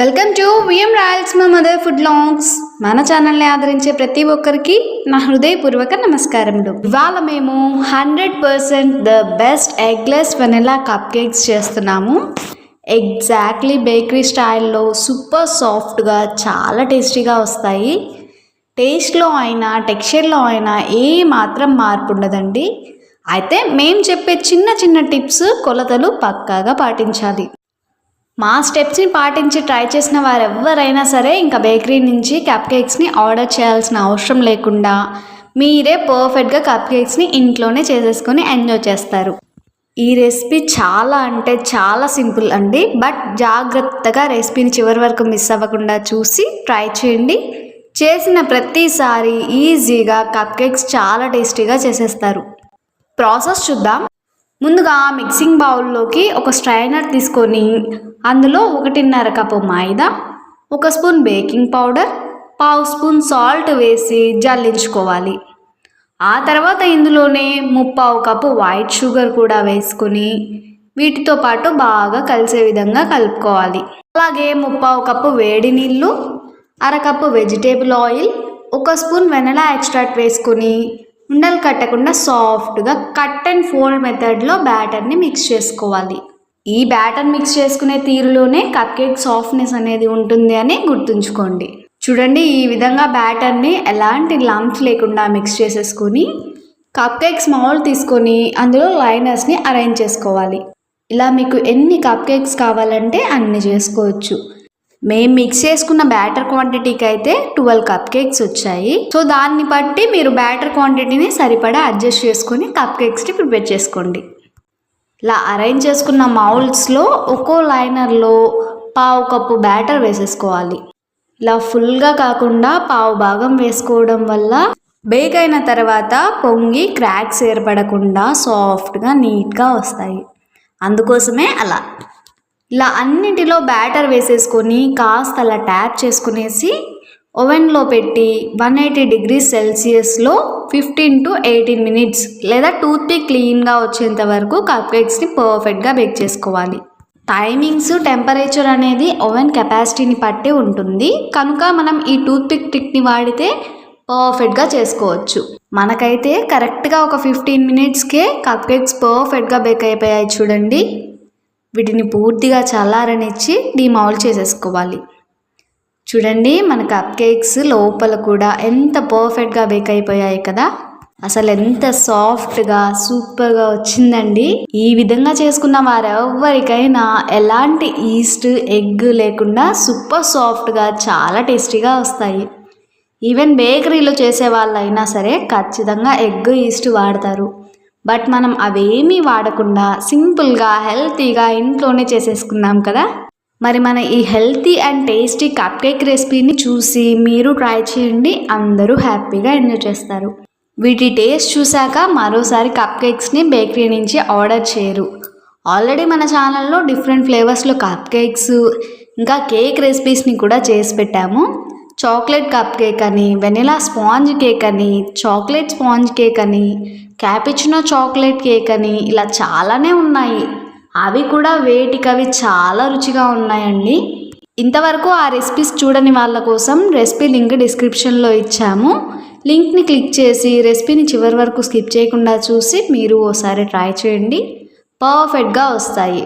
Welcome to VM Royals మా mother food longs. మన ఛానల్ని ఆదరించే ప్రతి ఒక్కరికి నా హృదయపూర్వక నమస్కారములు. ఇవాళ మేము hundred percent the best eggless vanilla cup cakes చేస్తున్నాము. ఎగ్జాక్ట్లీ బేకరీ స్టైల్లో సూపర్ సాఫ్ట్గా చాలా టేస్టీగా వస్తాయి. టేస్ట్లో అయినా టెక్స్చర్లో అయినా ఏ మాత్రం మార్పు ఉండదండి. అయితే మేము చెప్పే చిన్న చిన్న టిప్స్ కొలతలు పక్కాగా పాటించాలి. మా స్టెప్స్ని పాటించి ట్రై చేసిన వారు ఎవరైనా సరే ఇంకా బేకరీ నుంచి కప్ కేక్స్ని ఆర్డర్ చేయాల్సిన అవసరం లేకుండా మీరే పర్ఫెక్ట్గా కప్ కేక్స్ని ఇంట్లోనే చేసేసుకొని ఎంజాయ్ చేస్తారు. ఈ రెసిపీ చాలా అంటే చాలా సింపుల్ అండి. బట్ జాగ్రత్తగా రెసిపీని చివరి వరకు మిస్ అవ్వకుండా చూసి ట్రై చేయండి. చేసిన ప్రతిసారి ఈజీగా కప్ కేక్స్ చాలా టేస్టీగా చేసేస్తారు. ప్రాసెస్ చూద్దాం. ముందుగా మిక్సింగ్ బౌల్లోకి ఒక స్ట్రైనర్ తీసుకొని అందులో ఒకటిన్నర కప్పు మైదా ఒక స్పూన్ బేకింగ్ పౌడర్ పావు స్పూన్ సాల్ట్ వేసి జల్లించుకోవాలి. ఆ తర్వాత ఇందులోనే ముప్పావు కప్పు వైట్ షుగర్ కూడా వేసుకొని వీటితో పాటు బాగా కలిసే విధంగా కలుపుకోవాలి. అలాగే ముప్పావు కప్పు వేడి నీళ్ళు అరకప్పు వెజిటేబుల్ ఆయిల్ ఒక స్పూన్ వెనలా ఎక్స్ట్రాక్ట్ వేసుకొని ఉండలు కట్టకుండా సాఫ్ట్గా కట్ అండ్ ఫోల్డ్ మెథడ్లో బ్యాటర్ని మిక్స్ చేసుకోవాలి. ఈ బ్యాటర్ మిక్స్ చేసుకునే తీరులోనే కప్ కేక్ సాఫ్ట్నెస్ అనేది ఉంటుంది అని గుర్తుంచుకోండి. చూడండి ఈ విధంగా బ్యాటర్ని ఎలాంటి లంప్స్ లేకుండా మిక్స్ చేసేసుకొని కప్ కేక్స్ మౌల్ తీసుకొని అందులో లైనర్స్ని అరేంజ్ చేసుకోవాలి. ఇలా మీకు ఎన్ని కప్ కేక్స్ కావాలంటే అన్ని చేసుకోవచ్చు. మేము మిక్స్ చేసుకున్న బ్యాటర్ క్వాంటిటీకి అయితే ట్వెల్వ్ కప్ కేక్స్ వచ్చాయి. సో దాన్ని బట్టి మీరు బ్యాటర్ క్వాంటిటీని సరిపడా అడ్జస్ట్ చేసుకొని కప్ కేక్స్ని ప్రిపేర్ చేసుకోండి. ఇలా అరేంజ్ చేసుకున్న మౌల్డ్స్లో ఒక్కో లైనర్లో పావు కప్పు బ్యాటర్ వేసేసుకోవాలి. ఇలా ఫుల్గా కాకుండా పావు భాగం వేసుకోవడం వల్ల బేక్ అయిన తర్వాత పొంగి క్రాక్స్ ఏర్పడకుండా సాఫ్ట్గా నీట్గా వస్తాయి. అందుకోసమే అలా. ఇలా అన్నిటిలో బ్యాటర్ వేసేసుకొని కాస్త అలా ట్యాప్ చేసుకునేసి ఓవెన్లో పెట్టి వన్ ఎయిటీ డిగ్రీ సెల్సియస్లో ఫిఫ్టీన్ టు ఎయిటీన్ మినిట్స్ లేదా టూత్ పిక్ క్లీన్గా వచ్చేంత వరకు కప్ కేక్స్ని పర్ఫెక్ట్గా బేక్ చేసుకోవాలి. టైమింగ్స్ టెంపరేచర్ అనేది ఓవెన్ కెపాసిటీని పట్టే ఉంటుంది. కనుక మనం ఈ టూత్ పిక్ టిక్ని వాడితే పర్ఫెక్ట్గా చేసుకోవచ్చు. మనకైతే కరెక్ట్గా ఒక ఫిఫ్టీన్ మినిట్స్కే కప్ కేక్స్ పర్ఫెక్ట్గా బేక్ అయిపోయాయి చూడండి. వీటిని పూర్తిగా చల్లారనిచ్చి డిమౌల్ చేసేసుకోవాలి. చూడండి మన కప్ కేక్స్ లోపల కూడా ఎంత పర్ఫెక్ట్గా బేక్ అయిపోయాయి కదా. అసలు ఎంత సాఫ్ట్గా సూపర్గా వచ్చిందండి. ఈ విధంగా చేసుకున్న వారెవరికైనా ఎలాంటి ఈస్ట్ ఎగ్ లేకుండా సూపర్ సాఫ్ట్గా చాలా టేస్టీగా వస్తాయి. ఈవెన్ బేకరీలో చేసే వాళ్ళైనా సరే ఖచ్చితంగా ఎగ్ ఈస్ట్ వాడతారు. బట్ మనం అవేమీ వాడకుండా సింపుల్గా హెల్తీగా ఇంట్లోనే చేసేసుకున్నాం కదా? మరి మన ఈ healthy and tasty cup cake రెసిపీని చూసి మీరు ట్రై చేయండి. అందరూ హ్యాపీగా ఎంజాయ్ చేస్తారు. వీటి టేస్ట్ చూశాక మరోసారి కప్ కేక్స్ని బేకరీ నుంచి ఆర్డర్ చేయరు. ఆల్రెడీ మన ఛానల్లో డిఫరెంట్ ఫ్లేవర్స్లో కప్ కేక్స్ ఇంకా కేక్ రెసిపీస్ని కూడా చేసి పెట్టాము. చాక్లెట్ కప్ కేక్ అని వెనిలా స్పాంజ్ కేక్ అని చాక్లెట్ స్పాంజ్ కేక్ అని క్యాపిచినో చాక్లెట్ కేక్ అని ఇలా చాలానే ఉన్నాయి. అవి కూడా వేటికవి చాలా రుచిగా ఉన్నాయండి. ఇంతవరకు ఆ రెసిపీస్ చూడని వాళ్ళ కోసం రెసిపీ లింక్ డిస్క్రిప్షన్లో ఇచ్చాము. లింక్ని క్లిక్ చేసి రెసిపీని చివరి వరకు స్కిప్ చేయకుండా చూసి మీరు ఓసారి ట్రై చేయండి. పర్ఫెక్ట్గా వస్తాయి.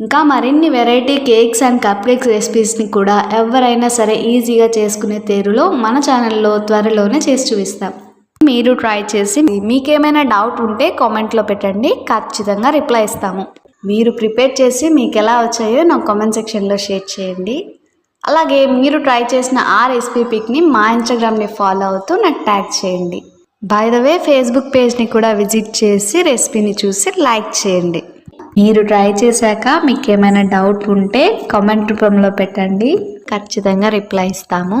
ఇంకా మరిన్ని variety cakes and cup cakes రెసిపీస్ని కూడా ఎవరైనా సరే ఈజీగా చేసుకునే తేరులో మన ఛానల్లో త్వరలోనే చేసి చూపిస్తాం. మీరు ట్రై చేసి మీకేమైనా డౌట్ ఉంటే కామెంట్లో పెట్టండి. ఖచ్చితంగా రిప్లై ఇస్తాము. మీరు ప్రిపేర్ చేసి మీకు ఎలా వచ్చాయో నాకు కామెంట్ సెక్షన్లో షేర్ చేయండి. అలాగే మీరు ట్రై చేసిన ఆ రెసిపీ పిక్ని మా ఇన్స్టాగ్రామ్ని ఫాలో అవుతూ నాకు ట్యాగ్ చేయండి. బై ద వే ఫేస్బుక్ పేజ్ని కూడా విజిట్ చేసి రెసిపీని చూసి లైక్ చేయండి. మీరు ట్రై చేశాక మీకు ఏమైనా డౌట్ ఉంటే కామెంట్ రూపంలో పెట్టండి. ఖచ్చితంగా రిప్లై ఇస్తాము.